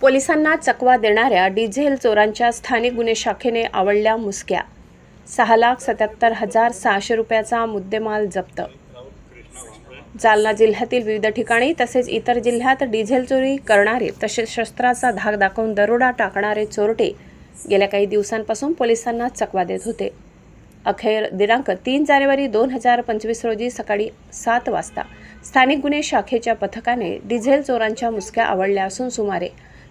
पोलिसांना चकवा देणाऱ्या डिझेल चोरांच्या स्थानिक गुन्हे शाखेने आवडल्या मुसक्या. सहा लाख सत्याहत्तर हजार सहाशे रुपयाचा मुद्देमाल जप्त. जालना जिल्ह्यातील विविध ठिकाणी तसेच इतर जिल्ह्यात डिझेल चोरी करणारे तसेच शस्त्राचा धाक दाखवून दरोडा टाकणारे चोरटे गेल्या काही दिवसांपासून पोलिसांना चकवा देत होते. अखेर दिनांक तीन जानेवारी दोन हजार पंचवीस रोजी सकाळी सात वाजता स्थानिक गुन्हे शाखेच्या पथकाने डिझेल चोरांच्या मुसक्या आवडल्या असून सुमारे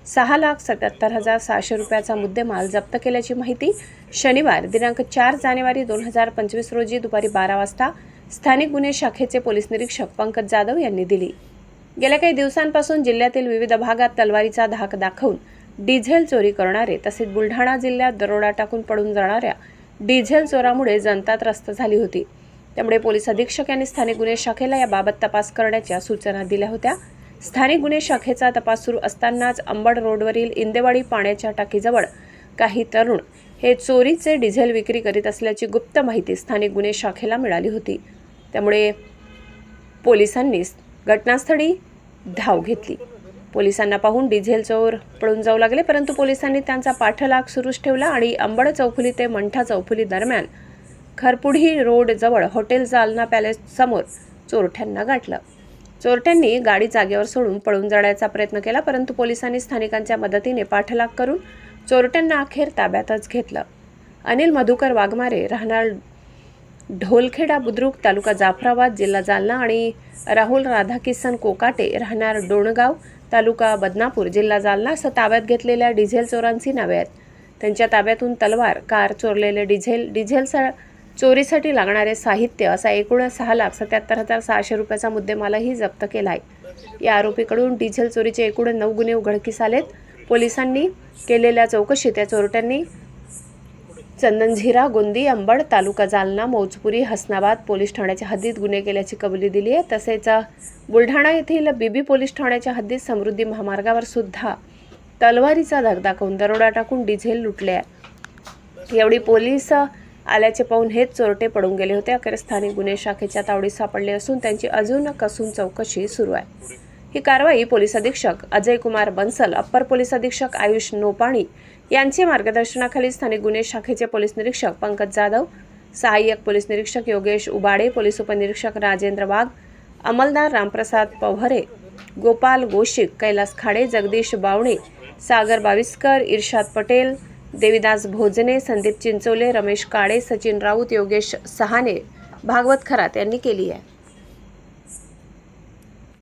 सहा लाख सत्याहत्तर हजार सहाशे रुपयाचा मुद्देमाल जप्त केल्याची माहिती शनिवार दिनांक चार जानेवारी दोन हजार पंचवीस रोजी दुपारी बारा वाजता स्थानिक गुन्हे शाखेचे पोलीस निरीक्षक पंकज जाधव यांनी दिली. गेल्या काही दिवसांपासून जिल्ह्यातील विविध भागात तलवारीचा धाक दाखवून डिझेल चोरी करणारे तसेच बुलढाणा जिल्ह्यात दरोडा टाकून पडून जाणाऱ्या डिझेल चोरामुळे जनता त्रस्त झाली होती. त्यामुळे पोलीस अधीक्षक यांनी स्थानिक गुन्हे शाखेला याबाबत तपास करण्याच्या सूचना दिल्या होत्या. स्थानिक गुन्हे शाखेचा तपास सुरू असतानाच अंबड रोडवरील इंदेवाडी पाण्याच्या टाकीजवळ काही तरुण हे चोरीचे डिझेल विक्री करीत असल्याची गुप्त माहिती स्थानिक गुन्हे शाखेला मिळाली होती. त्यामुळे पोलिसांनी घटनास्थळी धाव घेतली. पोलिसांना पाहून डिझेल चोर पळून जाऊ लागले परंतु पोलिसांनी त्यांचा पाठलाग सुरूच ठेवला आणि अंबड चौफुली ते मंठा चौफुली दरम्यान खरपुडी रोडजवळ हॉटेल जालना पॅलेस समोर चोरट्यांना गाठलं. चोरट्यांनी गाडी जागेवर सोडून पळून जाण्याचा प्रयत्न केला परंतु पोलिसांनी स्थानिकांच्या मदतीने पाठलाग करून चोरट्यांना अखेर ताब्यातच घेतलं. अनिल मधुकर वाघमारे राहणार ढोलखेडा बुद्रुक तालुका जाफराबाद जिल्हा जालना आणि राहुल राधाकिसन कोकाटे राहणार डोणगाव तालुका बदनापूर जिल्हा जालना. असं ताब्यात घेतलेल्या डिझेल चोरांची नावे आहेत. त्यांच्या ताब्यातून तलवार कार चोरलेले डिझेल डिझेलचा चोरीसाठी लागणारे साहित्य असा एकूण सहा लाख सत्याहत्तर हजार सहाशे रुपयाचा मुद्देमालही जप्त केला आहे या आरोपीकडून डिझेल चोरीचे एकूण नऊ गुन्हे उघडकीस आलेत. पोलिसांनी केलेल्या चौकशीत या चोरट्यांनी चंदनझिरा गोंदी अंबड तालुका जालना मौजपुरी हसनाबाद पोलीस ठाण्याच्या हद्दीत गुन्हे केल्याची कबुली दिली आहे. तसेच बुलढाणा येथील बीबी पोलीस ठाण्याच्या हद्दीत समृद्धी महामार्गावर सुद्धा तलवारीचा धग दाखवून दरोडा टाकून डिझेल लुटले आहे. एवढी पोलीस आल्याचे पाहून हेच चोरटे पडून गेले होते. अखेर स्थानिक गुन्हे शाखेच्या तावडीत सापडले असून त्यांची अजून कसून चौकशी सुरू आहे. ही कारवाई पोलीस अधीक्षक अजय कुमार बन्सल अप्पर पोलीस अधीक्षक आयुष नोपाणी यांचे मार्गदर्शनाखाली स्थानिक गुन्हे शाखेचे पोलीस निरीक्षक पंकज जाधव सहाय्यक पोलीस निरीक्षक योगेश उबाडे पोलीस उपनिरीक्षक राजेंद्र वाघ अंमलदार रामप्रसाद पवहरे गोपाल गोशिक कैलास खाडे जगदीश बावणे सागर बाविस्कर इर्शाद पटेल देविदास भोजने संदीप चिंचोले रमेश काळे सचिन राऊत योगेश सहाने भागवत खरात यांनी केली आहे.